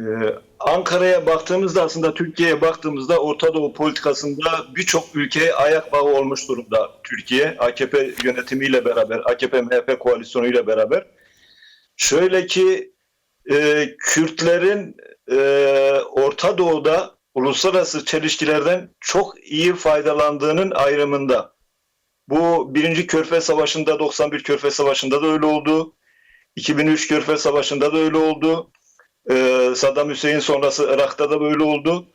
Ee, Ankara'ya baktığımızda aslında Türkiye'ye baktığımızda Orta Doğu politikasında birçok ülkeye ayak bağı olmuş durumda Türkiye. AKP yönetimiyle beraber, AKP-MHP koalisyonuyla beraber. Şöyle ki e, Kürtlerin e, Orta Doğu'da uluslararası çelişkilerden çok iyi faydalandığının ayrımında. Bu birinci Körfez Savaşı'nda 91 Körfez Savaşı'nda da öyle oldu. 2003 Körfez Savaşı'nda da öyle oldu. Ee, Saddam Hüseyin sonrası Irak'ta da böyle oldu.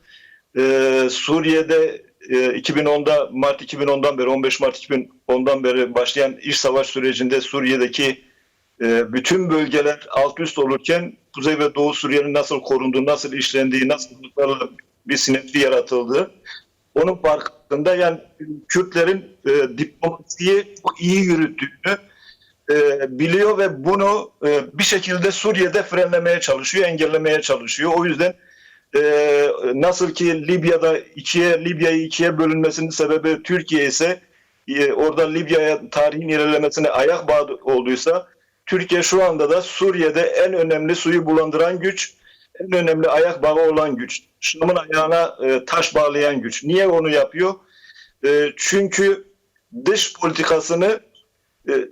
Ee, Suriye'de e, 2010'da Mart 2010'dan beri 15 Mart 2010'dan beri başlayan iç savaş sürecinde Suriye'deki e, bütün bölgeler alt üst olurken Kuzey ve Doğu Suriye'nin nasıl korunduğu, nasıl işlendiği, nasıl bir sinerji yaratıldığı onun farkında yani Kürtlerin e, diplomasiyi iyi yürüttüğünü e, biliyor ve bunu e, bir şekilde Suriye'de frenlemeye çalışıyor, engellemeye çalışıyor. O yüzden e, nasıl ki Libya'da ikiye Libya'yı ikiye bölünmesinin sebebi Türkiye ise e, orada Libya'ya tarihin ilerlemesine ayak bağı olduysa Türkiye şu anda da Suriye'de en önemli suyu bulandıran güç, en önemli ayak bağı olan güç. Şam'ın ayağına e, taş bağlayan güç. Niye onu yapıyor? E, çünkü dış politikasını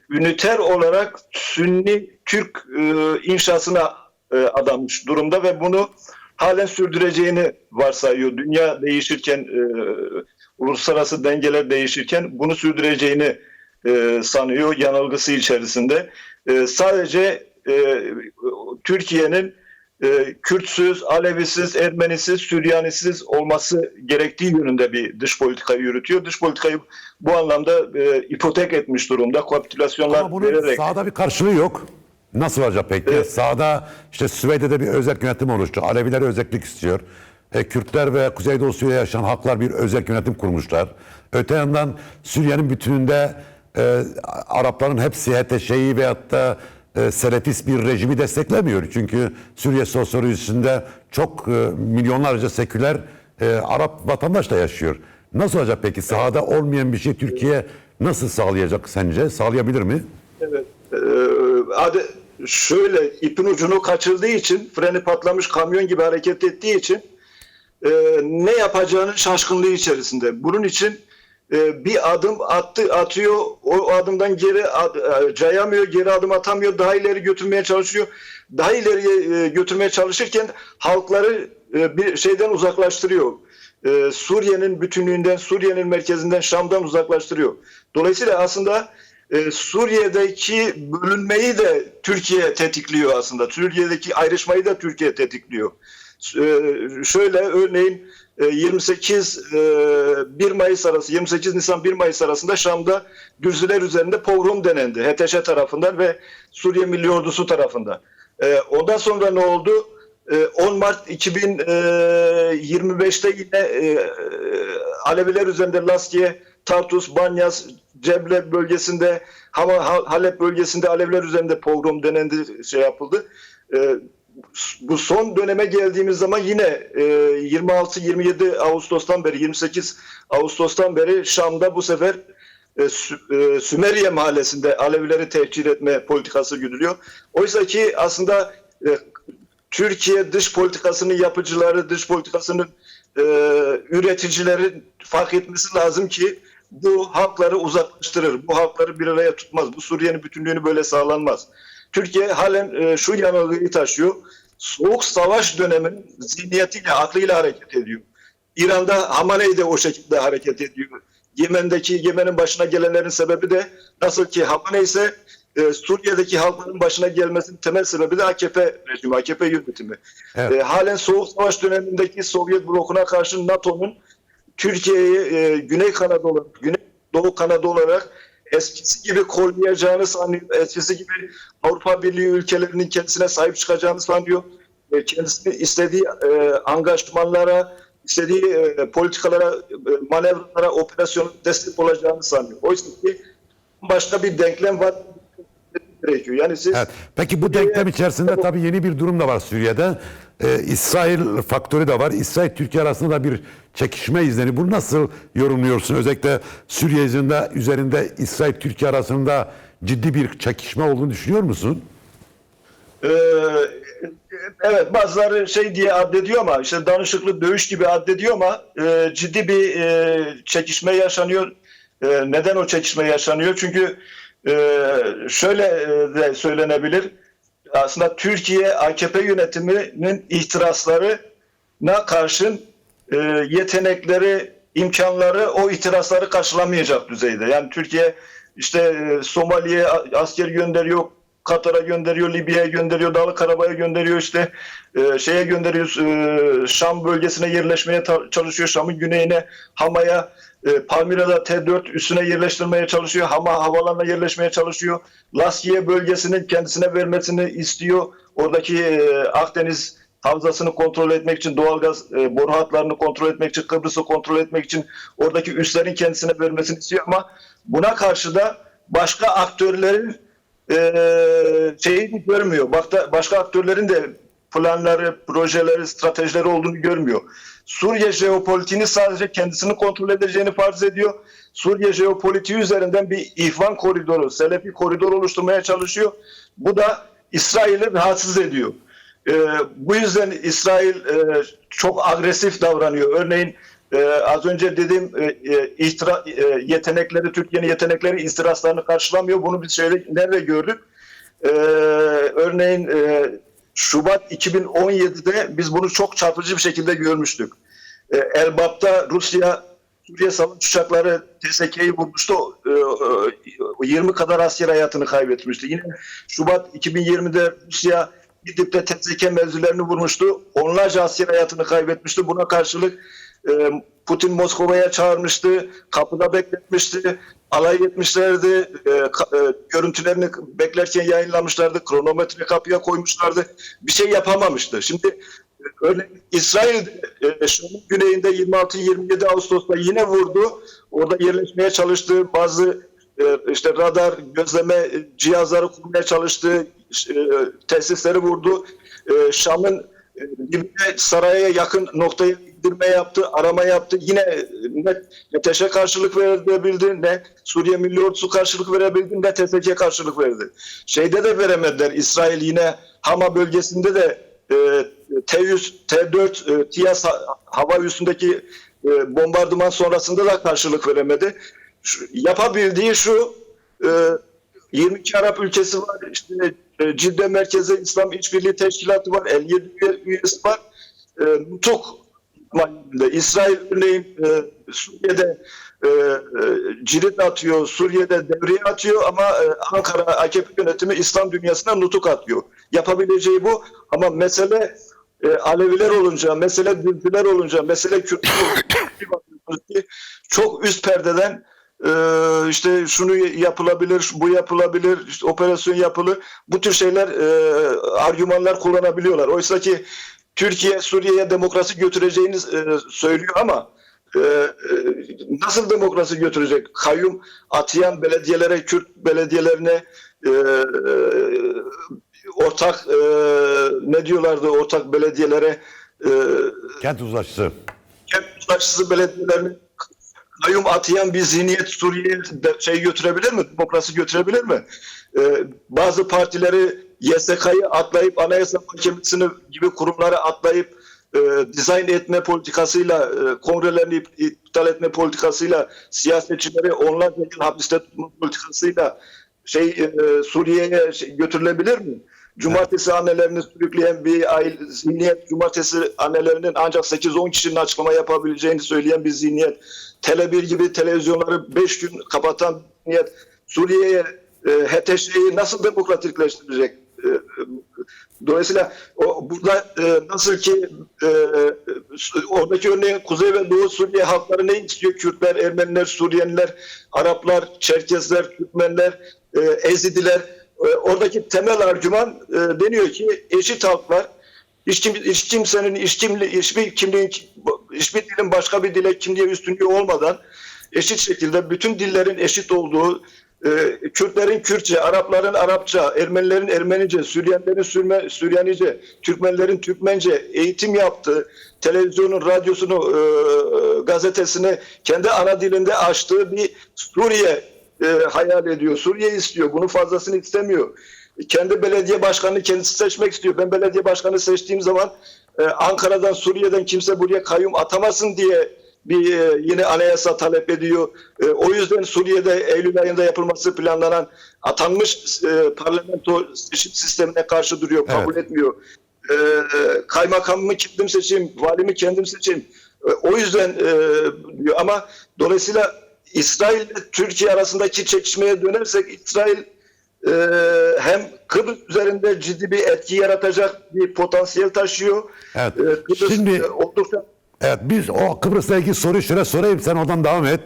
üniter olarak Sünni Türk e, inşasına e, adanmış durumda ve bunu halen sürdüreceğini varsayıyor. Dünya değişirken, e, uluslararası dengeler değişirken bunu sürdüreceğini e, sanıyor yanılgısı içerisinde. E, sadece e, Türkiye'nin e, Kürtsüz, Alevisiz, Ermenisiz, Süryanisiz olması gerektiği yönünde bir dış politika yürütüyor. Dış politikayı bu anlamda e, ipotek etmiş durumda. Kapitülasyonlar Ama bunun vererek. sahada bir karşılığı yok. Nasıl olacak peki? Evet. Sahada işte Süveyde'de bir özel yönetim oluştu. Aleviler özellik istiyor. E, Kürtler ve Kuzeydoğu Suriye'de yaşayan halklar bir özel yönetim kurmuşlar. Öte yandan Suriye'nin bütününde e, Arapların hepsi HTŞ'yi veyahut da e, Selefist bir rejimi desteklemiyor. Çünkü Suriye sosyolojisinde çok e, milyonlarca seküler e, Arap vatandaş da yaşıyor. Nasıl olacak peki? Sahada olmayan bir şey Türkiye nasıl sağlayacak sence? Sağlayabilir mi? Evet. Ee, şöyle ipin ucunu kaçırdığı için freni patlamış kamyon gibi hareket ettiği için e, ne yapacağının şaşkınlığı içerisinde. Bunun için bir adım attı atıyor o adımdan geri e, cayamıyor geri adım atamıyor daha ileri götürmeye çalışıyor daha ileriye e, götürmeye çalışırken halkları e, bir şeyden uzaklaştırıyor Suriye'nin bütünlüğünden Suriye'nin merkezinden Şam'dan uzaklaştırıyor dolayısıyla aslında Suriye'deki bölünmeyi de Türkiye tetikliyor aslında. Suriye'deki ayrışmayı da Türkiye tetikliyor. E, şöyle örneğin e, 28 e, 1 Mayıs arası 28 Nisan 1 Mayıs arasında Şam'da Gürcüler üzerinde pogrom denendi. HTŞ tarafından ve Suriye Milli Ordusu tarafından. E, ondan sonra ne oldu? E, 10 Mart 2025'te yine e, Aleviler üzerinde Laskiye, Tartus, Banyas, Ceble bölgesinde, Hama, Ha- Halep bölgesinde Aleviler üzerinde pogrom denendi, şey yapıldı. Bu son döneme geldiğimiz zaman yine e, 26-27 Ağustos'tan beri, 28 Ağustos'tan beri Şam'da bu sefer e, Sü- e, Sümeriye mahallesinde Alevileri tehcir etme politikası güdülüyor. Oysa ki aslında e, Türkiye dış politikasının yapıcıları, dış politikasının e, üreticileri fark etmesi lazım ki bu halkları uzaklaştırır. Bu halkları bir araya tutmaz. Bu Suriye'nin bütünlüğünü böyle sağlanmaz. Türkiye halen e, şu yanılgıyı taşıyor. Soğuk savaş döneminin zihniyetiyle, aklıyla hareket ediyor. İran'da Hamaney de o şekilde hareket ediyor. Yemen'deki, Yemen'in başına gelenlerin sebebi de nasıl ki Hamaney ise e, Suriye'deki halkların başına gelmesinin temel sebebi de AKP rejimi, AKP yönetimi. Evet. E, halen Soğuk Savaş dönemindeki Sovyet blokuna karşı NATO'nun Türkiye'yi e, Güney Kanada olarak, Güney Doğu Kanada olarak eskisi gibi koruyacağını sanıyor. Eskisi gibi Avrupa Birliği ülkelerinin kendisine sahip çıkacağını sanıyor. E, kendisini istediği e, angajmanlara, istediği e, politikalara, e, manevralara, operasyona destek olacağını sanıyor. Oysa ki başka bir denklem var gerekiyor. Yani siz Evet. Peki bu denklem içerisinde tabii yeni bir durum da var Suriye'de. Ee, İsrail faktörü de var. İsrail Türkiye arasında da bir çekişme izleni. Bunu nasıl yorumluyorsun? Özellikle Suriye üzerinde, üzerinde İsrail Türkiye arasında ciddi bir çekişme olduğunu düşünüyor musun? Ee, evet bazıları şey diye addediyor ama işte danışıklı dövüş gibi addediyor ama e, ciddi bir e, çekişme yaşanıyor. E, neden o çekişme yaşanıyor? Çünkü e, şöyle e, de söylenebilir. Aslında Türkiye AKP yönetiminin ihtiraslarına karşın e, yetenekleri, imkanları o itirazları karşılamayacak düzeyde. Yani Türkiye işte e, Somali'ye asker gönderiyor, Katar'a gönderiyor, Libya'ya gönderiyor, Dağlı Karabağ'a gönderiyor, işte e, şeye gönderiyor, e, Şam bölgesine yerleşmeye çalışıyor, Şam'ın güneyine, Hama'ya, e, Palmira'da T4 üstüne yerleştirmeye çalışıyor, Hama havalarına yerleşmeye çalışıyor, Laskiye bölgesinin kendisine vermesini istiyor, oradaki e, Akdeniz havzasını kontrol etmek için, doğalgaz e, boru hatlarını kontrol etmek için, Kıbrıs'ı kontrol etmek için oradaki üslerin kendisine vermesini istiyor ama buna karşı da başka aktörlerin e, şeyini görmüyor. Başka, başka aktörlerin de planları, projeleri, stratejileri olduğunu görmüyor. Suriye jeopolitiğini sadece kendisini kontrol edeceğini farz ediyor. Suriye jeopolitiği üzerinden bir ihvan koridoru, Selefi koridor oluşturmaya çalışıyor. Bu da İsrail'i rahatsız ediyor. Ee, bu yüzden İsrail e, çok agresif davranıyor. Örneğin e, az önce dediğim e, e, ihtira, e, yetenekleri, Türkiye'nin yetenekleri istiraslarını karşılamıyor. Bunu biz şöyle nerede gördük? Ee, örneğin e, Şubat 2017'de biz bunu çok çarpıcı bir şekilde görmüştük. E, Elbap'ta Rusya Suriye savaş uçakları TSK'yi vurmuştu. E, e, 20 kadar asker hayatını kaybetmişti. Yine Şubat 2020'de Rusya İdlib'de TSK mevzilerini vurmuştu. Onlarca asker hayatını kaybetmişti. Buna karşılık e, Putin Moskova'ya çağırmıştı. Kapıda bekletmişti. Alay etmişlerdi. E, ka- e, görüntülerini beklerken yayınlamışlardı. Kronometre kapıya koymuşlardı. Bir şey yapamamıştı. Şimdi e, örneğin İsrail e, Şam'ın güneyinde 26-27 Ağustos'ta yine vurdu. Orada yerleşmeye çalıştığı bazı işte radar gözleme cihazları kurmaya çalıştığı e, tesisleri vurdu. Şam'ın dibine saraya yakın noktaya indirme yaptı, arama yaptı. Yine ne TEŞ'e karşılık verebildi, ne Suriye Milli Ordusu karşılık verebildi, ne TSK karşılık verdi. Şeyde de veremediler. İsrail yine Hama bölgesinde de e, T100, T4, e, TİAS ha- hava üstündeki e, bombardıman sonrasında da karşılık veremedi. Şu- yapabildiği şu, e, 22 Arap ülkesi var, işte e, Cidde Merkezi İslam İşbirliği Teşkilatı var, 57 üye- üyesi var. E, Nutuk mahallinde. İsrail örneğin e, Suriye'de e, e, cirit atıyor, Suriye'de devriye atıyor ama e, Ankara AKP yönetimi İslam dünyasına nutuk atıyor. Yapabileceği bu ama mesele e, Aleviler olunca, mesele Düzcüler olunca, mesele Kürtler olunca çok üst perdeden e, işte şunu yapılabilir, bu yapılabilir, işte operasyon yapılır. Bu tür şeyler, e, argümanlar kullanabiliyorlar. Oysa ki Türkiye Suriye'ye demokrasi götüreceğini e, söylüyor ama e, nasıl demokrasi götürecek? Kayyum atayan belediyelere, Kürt belediyelerine e, ortak e, ne diyorlardı ortak belediyelere e, Kent uzlaşısı. kent uzlaşısı belediyelerine kayyum atayan bir zihniyet Suriye'ye de- şey götürebilir mi? Demokrasi götürebilir mi? Ee, bazı partileri YSK'yı atlayıp Anayasa Mahkemesi'ni gibi kurumları atlayıp e, dizayn etme politikasıyla, e, kongrelerini ip- iptal etme politikasıyla, siyasetçileri onlarca yıl hapiste tutma politikasıyla şey e, Suriye'ye şey, götürülebilir mi? Cumartesi annelerini sürükleyen bir aile, zihniyet, cumartesi annelerinin ancak 8-10 kişinin açıklama yapabileceğini söyleyen bir zihniyet. Tele1 gibi televizyonları 5 gün kapatan zihniyet Suriye'ye e, HTŞ'yi nasıl demokratikleştirecek? E, e, Dolayısıyla o, burada e, nasıl ki e, e, oradaki örneğin Kuzey ve Doğu Suriye halkları ne istiyor? Kürtler, Ermeniler, Suriyeliler, Araplar, Çerkezler, Türkmenler, e, Ezidiler. E, oradaki temel argüman e, deniyor ki eşit halklar hiç, kim, hiç kimsenin hiç kimli, hiçbir kimliğin hiçbir dilin başka bir dile kimliğe üstünlüğü olmadan eşit şekilde bütün dillerin eşit olduğu e, Kürtlerin Kürtçe, Arapların Arapça, Ermenilerin Ermenice, Süryanilerin Sürme, Süryanice, Türkmenlerin Türkmence eğitim yaptığı, televizyonun, radyosunu, e, gazetesini kendi ana dilinde açtığı bir Suriye e, hayal ediyor. Suriye istiyor. Bunun fazlasını istemiyor. kendi belediye başkanını kendisi seçmek istiyor. Ben belediye başkanı seçtiğim zaman e, Ankara'dan Suriye'den kimse buraya kayyum atamasın diye bir e, yeni anayasa talep ediyor. E, o yüzden Suriye'de Eylül ayında yapılması planlanan atanmış e, parlamento seçim sistemine karşı duruyor, kabul etmiyor. E, kaymakamımı kendim seçeyim, valimi kendim seçeyim. E, o yüzden e, diyor ama dolayısıyla İsrail ile Türkiye arasındaki çekişmeye dönersek İsrail e, hem Kıbrıs üzerinde ciddi bir etki yaratacak bir potansiyel taşıyor. Evet. E, Kıbrıs Şimdi- e, oldukça Evet biz o Kıbrıs'la ilgili soruyu şöyle sorayım sen oradan devam et.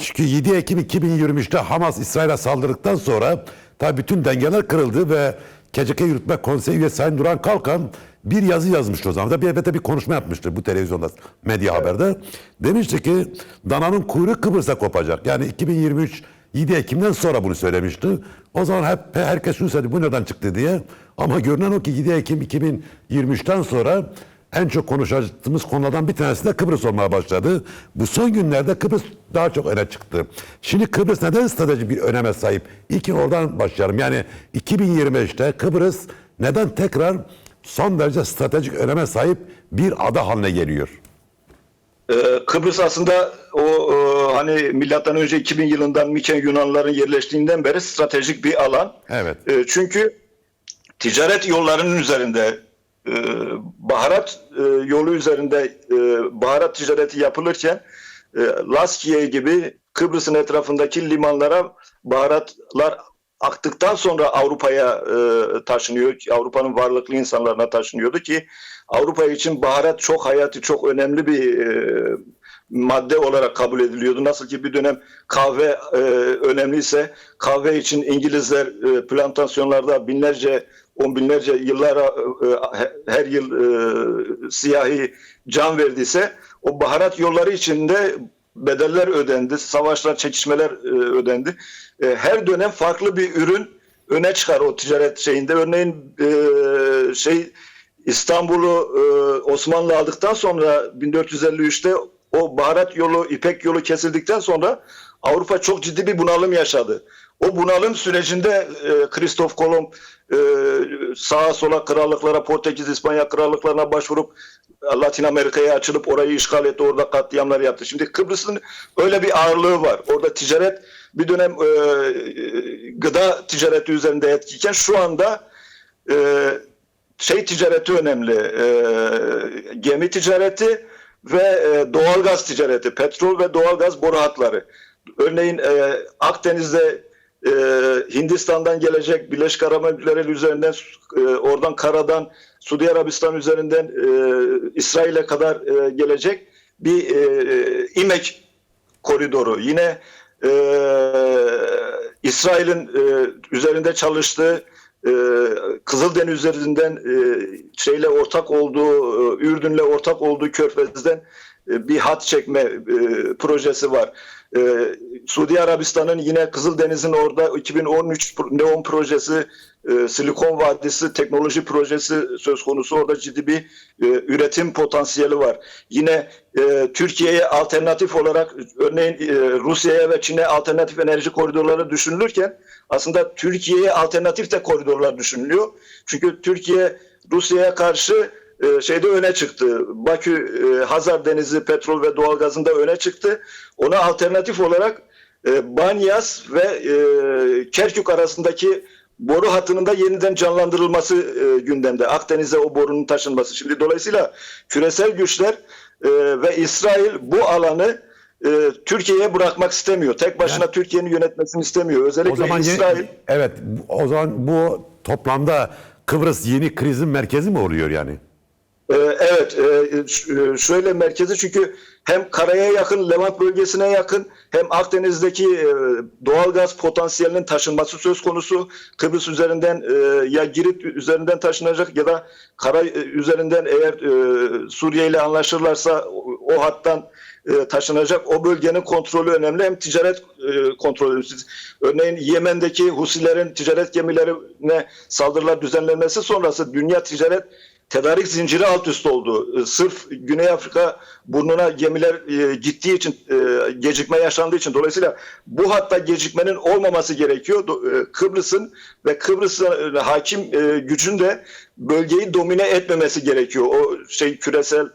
Çünkü 7 Ekim 2023'te Hamas İsrail'e saldırdıktan sonra tabii bütün dengeler kırıldı ve KCK Yürütme Konseyi üyesi Sayın Duran Kalkan bir yazı yazmıştı o zaman da bir elbette bir konuşma yapmıştı bu televizyonda medya haberde. Demişti ki dananın kuyruğu Kıbrıs'ta kopacak. Yani 2023 7 Ekim'den sonra bunu söylemişti. O zaman hep herkes şunu söyledi bu nereden çıktı diye. Ama görünen o ki 7 Ekim 2023'ten sonra en çok konuşacağımız konulardan bir tanesi de Kıbrıs olmaya başladı. Bu son günlerde Kıbrıs daha çok öne çıktı. Şimdi Kıbrıs neden stratejik bir öneme sahip? İlk oradan başlayalım. Yani 2025'te Kıbrıs neden tekrar son derece stratejik öneme sahip bir ada haline geliyor? Ee, Kıbrıs aslında o e, hani milattan önce 2000 yılından Miken Yunanlıların yerleştiğinden beri stratejik bir alan. Evet. E, çünkü ticaret yollarının üzerinde baharat e, yolu üzerinde e, baharat ticareti yapılırken e, Laskiye gibi Kıbrıs'ın etrafındaki limanlara baharatlar aktıktan sonra Avrupa'ya e, taşınıyor. Avrupa'nın varlıklı insanlarına taşınıyordu ki Avrupa için baharat çok hayati, çok önemli bir madde olarak kabul ediliyordu. Nasıl ki bir dönem kahve e, önemliyse kahve için İngilizler e, plantasyonlarda binlerce, on binlerce yıllara e, e, her yıl e, siyahi can verdiyse o baharat yolları içinde bedeller ödendi, savaşlar, çekişmeler ödendi. Her dönem farklı bir ürün öne çıkar o ticaret şeyinde. Örneğin şey İstanbul'u Osmanlı aldıktan sonra 1453'te o baharat yolu, İpek yolu kesildikten sonra Avrupa çok ciddi bir bunalım yaşadı. O bunalım sürecinde e, Kristof Kolomb e, sağa sola krallıklara, Portekiz, İspanya krallıklarına başvurup Latin Amerika'ya açılıp orayı işgal etti, orada katliamlar yaptı. Şimdi Kıbrıs'ın öyle bir ağırlığı var. Orada ticaret bir dönem e, gıda ticareti üzerinde etkiyken şu anda e, şey ticareti önemli. E, gemi ticareti ve e, doğalgaz ticareti, petrol ve doğalgaz boru hatları. Örneğin e, Akdeniz'de e, Hindistan'dan gelecek Birleşik Arap Emirlikleri üzerinden e, oradan karadan Suudi Arabistan üzerinden e, İsrail'e kadar e, gelecek bir e, İmek koridoru. Yine e, İsrail'in e, üzerinde çalıştığı e, Kızıldeniz üzerinden e, şeyle ortak olduğu, e, Ürdün'le ortak olduğu Körfez'den e, bir hat çekme e, projesi var. E, Suudi Arabistan'ın yine Kızıldeniz'in orada 2013 pro- Neon projesi, e, Silikon Vadisi teknoloji projesi söz konusu. Orada ciddi bir e, üretim potansiyeli var. Yine e, Türkiye'ye alternatif olarak örneğin e, Rusya'ya ve Çin'e alternatif enerji koridorları düşünülürken aslında Türkiye'ye alternatif de koridorlar düşünülüyor. Çünkü Türkiye Rusya'ya karşı e, şeyde öne çıktı. Bakü e, Hazar Denizi petrol ve doğalgazında öne çıktı. Ona alternatif olarak e, Banyas ve e, Kerkük arasındaki boru hattının da yeniden canlandırılması e, gündemde. Akdeniz'e o borunun taşınması. Şimdi dolayısıyla küresel güçler e, ve İsrail bu alanı e, Türkiye'ye bırakmak istemiyor. Tek başına Türkiye'nin yönetmesini istemiyor. Özellikle O zaman İsrail evet o zaman bu toplamda Kıbrıs yeni krizin merkezi mi oluyor yani? Ee, Evet, e, e, şöyle merkezi çünkü hem karaya yakın, Levant bölgesine yakın hem Akdeniz'deki e, doğal gaz potansiyelinin taşınması söz konusu. Kıbrıs üzerinden ya Girit üzerinden taşınacak ya da kara üzerinden eğer Suriye ile anlaşırlarsa o, hattan taşınacak. O bölgenin kontrolü önemli. Hem ticaret kontrolü. Örneğin Yemen'deki Husilerin ticaret gemilerine saldırılar düzenlenmesi sonrası dünya ticaret tedarik zinciri alt üst oldu. E, Sırf Güney Afrika burnuna gemiler e, gittiği için e, gecikme yaşandığı için dolayısıyla bu hatta gecikmenin olmaması gerekiyor. E, Kıbrıs'ın ve Kıbrıs'ın hakim gücün de bölgeyi domine etmemesi gerekiyor. O şey küresel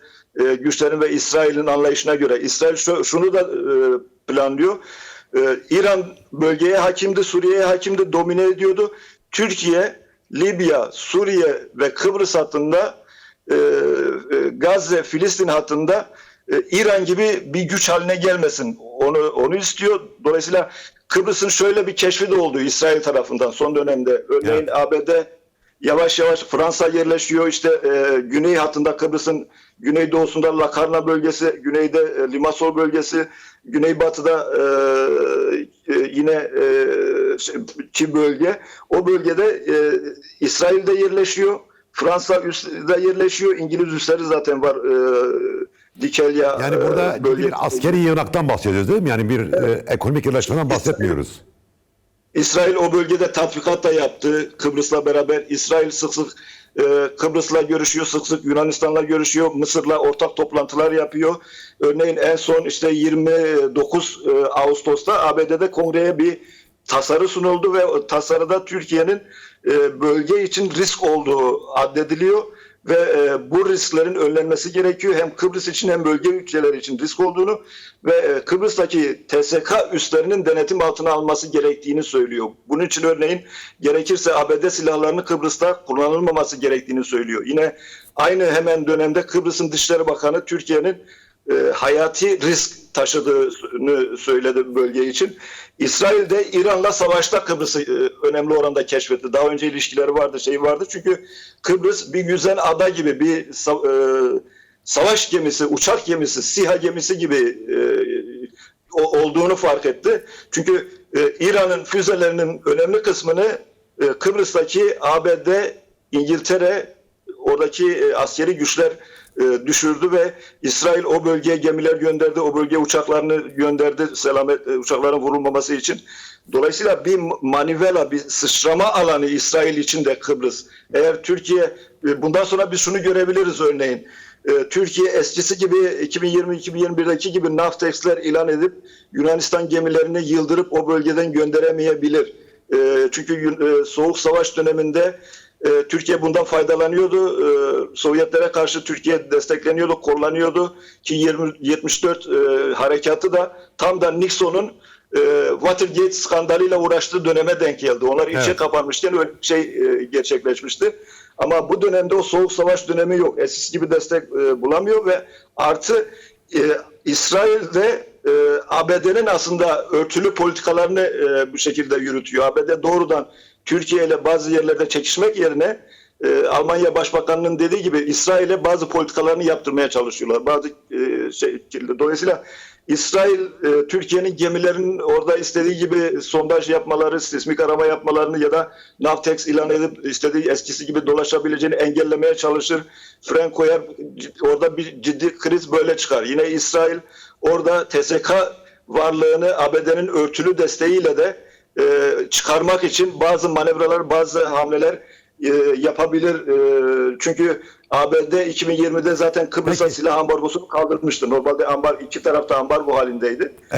güçlerin ve İsrail'in anlayışına göre. İsrail şu- şunu da planlıyor. İran bölgeye hakimdi, Suriye'ye hakimdi, domine ediyordu. Türkiye, Libya, Suriye ve Kıbrıs hattında e, e, Gazze, Filistin hattında e, İran gibi bir güç haline gelmesin. Onu onu istiyor. Dolayısıyla Kıbrıs'ın şöyle bir keşfi de oldu İsrail tarafından son dönemde. Örneğin Evet. ABD yavaş yavaş Fransa yerleşiyor. İşte e, güney hattında Kıbrıs'ın güneydoğusunda Lakarna bölgesi, güneyde e, Limassol bölgesi, güneybatıda e, e, yine e, şey, bölge. O bölgede e, İsrail'de yerleşiyor. Fransa üstte yerleşiyor. İngiliz üsleri zaten var. E, Dikelya Yani e, burada ciddi bölge- bir askeri yığınaktan bahsediyoruz değil mi? Yani bir e, ekonomik yerleşmeden bahsetmiyoruz. İsrail o bölgede tatbikat da yaptı Kıbrıs'la beraber. İsrail sık sık e, Kıbrıs'la görüşüyor, sık sık Yunanistan'la görüşüyor, Mısır'la ortak toplantılar yapıyor. Örneğin en son işte 29 e, Ağustos'ta ABD'de kongreye bir tasarı sunuldu ve tasarıda Türkiye'nin e, bölge için risk olduğu addediliyor ve e, bu risklerin önlenmesi gerekiyor. Hem Kıbrıs için hem bölge ülkeleri için risk olduğunu ve e, Kıbrıs'taki TSK üslerinin denetim altına alması gerektiğini söylüyor. Bunun için örneğin gerekirse ABD silahlarını Kıbrıs'ta kullanılmaması gerektiğini söylüyor. Yine aynı hemen dönemde Kıbrıs'ın Dışişleri Bakanı Türkiye'nin e, hayati risk taşıdığını söyledi bölge için. İsrail de İran'la savaşta Kıbrıs'ı e, önemli oranda keşfetti. Daha önce ilişkileri vardı, şey vardı. Çünkü Kıbrıs bir yüzen ada gibi bir e, savaş gemisi, uçak gemisi, SİHA gemisi gibi e, olduğunu fark etti. Çünkü İran'ın füzelerinin önemli kısmını e, Kıbrıs'taki ABD, İngiltere, oradaki askeri güçler e, düşürdü ve İsrail o bölgeye gemiler gönderdi, o bölgeye uçaklarını gönderdi selamet e, uçakların vurulmaması için. Dolayısıyla bir manivela, bir sıçrama alanı İsrail için de Kıbrıs. Eğer Türkiye e, bundan sonra biz şunu görebiliriz örneğin. E, Türkiye eskisi gibi 2020-2021'deki gibi Naftex'ler ilan edip Yunanistan gemilerini yıldırıp o bölgeden gönderemeyebilir. Çünkü Soğuk Savaş döneminde e, Türkiye bundan faydalanıyordu. E, Sovyetlere karşı Türkiye destekleniyordu, kullanıyordu. Ki 20, 74 e, harekatı da tam da Nixon'un e, Watergate skandalıyla uğraştığı döneme denk geldi. Onlar içe Evet. kapanmışken öyle şey e, gerçekleşmişti. Ama bu dönemde o soğuk savaş dönemi yok. Eskisi gibi destek e, bulamıyor ve artı e, İsrail de e, ABD'nin aslında örtülü politikalarını e, bu şekilde yürütüyor. ABD doğrudan Türkiye ile bazı yerlerde çekişmek yerine e, Almanya Başbakanı'nın dediği gibi İsrail'e bazı politikalarını yaptırmaya çalışıyorlar. Bazı e, şey, dolayısıyla İsrail e, Türkiye'nin gemilerin orada istediği gibi sondaj yapmaları, sismik arama yapmalarını ya da Navtex ilan edip istediği eskisi gibi dolaşabileceğini engellemeye çalışır. Fren. Orada bir ciddi kriz böyle çıkar. Yine İsrail orada TSK varlığını ABD'nin örtülü desteğiyle de e, çıkarmak için bazı manevralar, bazı hamleler e, yapabilir. E, çünkü ABD 2020'de zaten Kıbrıs'a silah ambargosunu kaldırmıştı. Normalde ambar iki tarafta ambargo halindeydi. E,